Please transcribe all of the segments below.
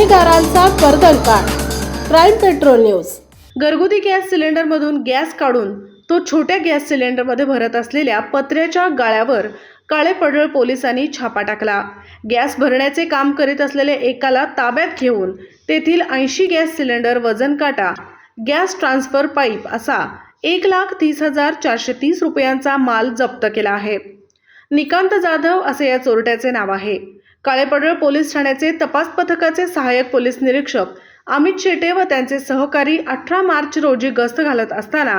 गुन्हेगारांचा कर्दनकाळ crime patrol news. घरगुती gas सिलेंडरमधून गॅस काढून तो छोट्या गॅस सिलेंडरमध्ये भरत असलेल्या पत्र्याच्या गाळ्यावर काळे पडळ पोलिसांनी छापा टाकला. गॅस भरण्याचे काम करीत असलेल्या एकाला ताब्यात घेऊन तेथील ऐंशी गॅस सिलेंडर वजन काटा गॅस ट्रान्सफर पाईप असा एक लाख तीस हजार चारशे तीस रुपयांचा माल जप्त केला आहे. निकांत जाधव असे या चोरट्याचे नाव आहे. काळेपडळ पोलीस ठाण्याचे तपास पथकाचे सहाय्यक पोलीस निरीक्षक अमित शेटे व त्यांचे सहकारी अठरा मार्च रोजी गस्त घालत असताना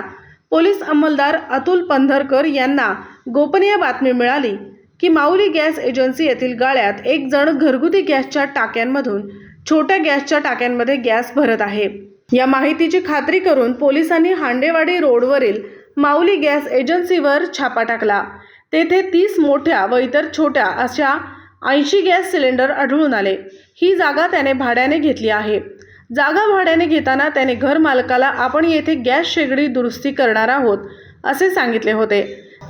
पोलीस अंमलदार अतुल पंधरकर यांना गोपनीय बातमी मिळाली की माऊली गॅस एजन्सी येथील गाळ्यात एक जण घरगुती गॅसच्या टाक्यांमधून छोट्या गॅसच्या टाक्यांमध्ये गॅस भरत आहे. या माहितीची खात्री करून पोलिसांनी हांडेवाडी रोडवरील माऊली गॅस एजन्सीवर छापा टाकला. तेथे तीस मोठ्या व इतर छोट्या अशा ऐंशी गॅस सिलेंडर आढळून आले. ही जागा त्याने भाड्याने घेतली आहे. जागा भाड्याने घेताना त्याने घर मालकाला आपण येथे गॅस शेगडी दुरुस्ती करणार आहोत असे सांगितले होते.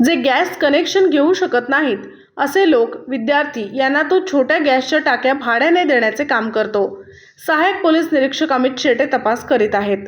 जे गॅस कनेक्शन घेऊ शकत नाहीत असे लोक विद्यार्थी यांना तो छोट्या गॅसच्या टाक्या भाड्याने देण्याचे काम करतो. सहाय्यक पोलीस निरीक्षक अमित शेटे तपास करीत आहेत.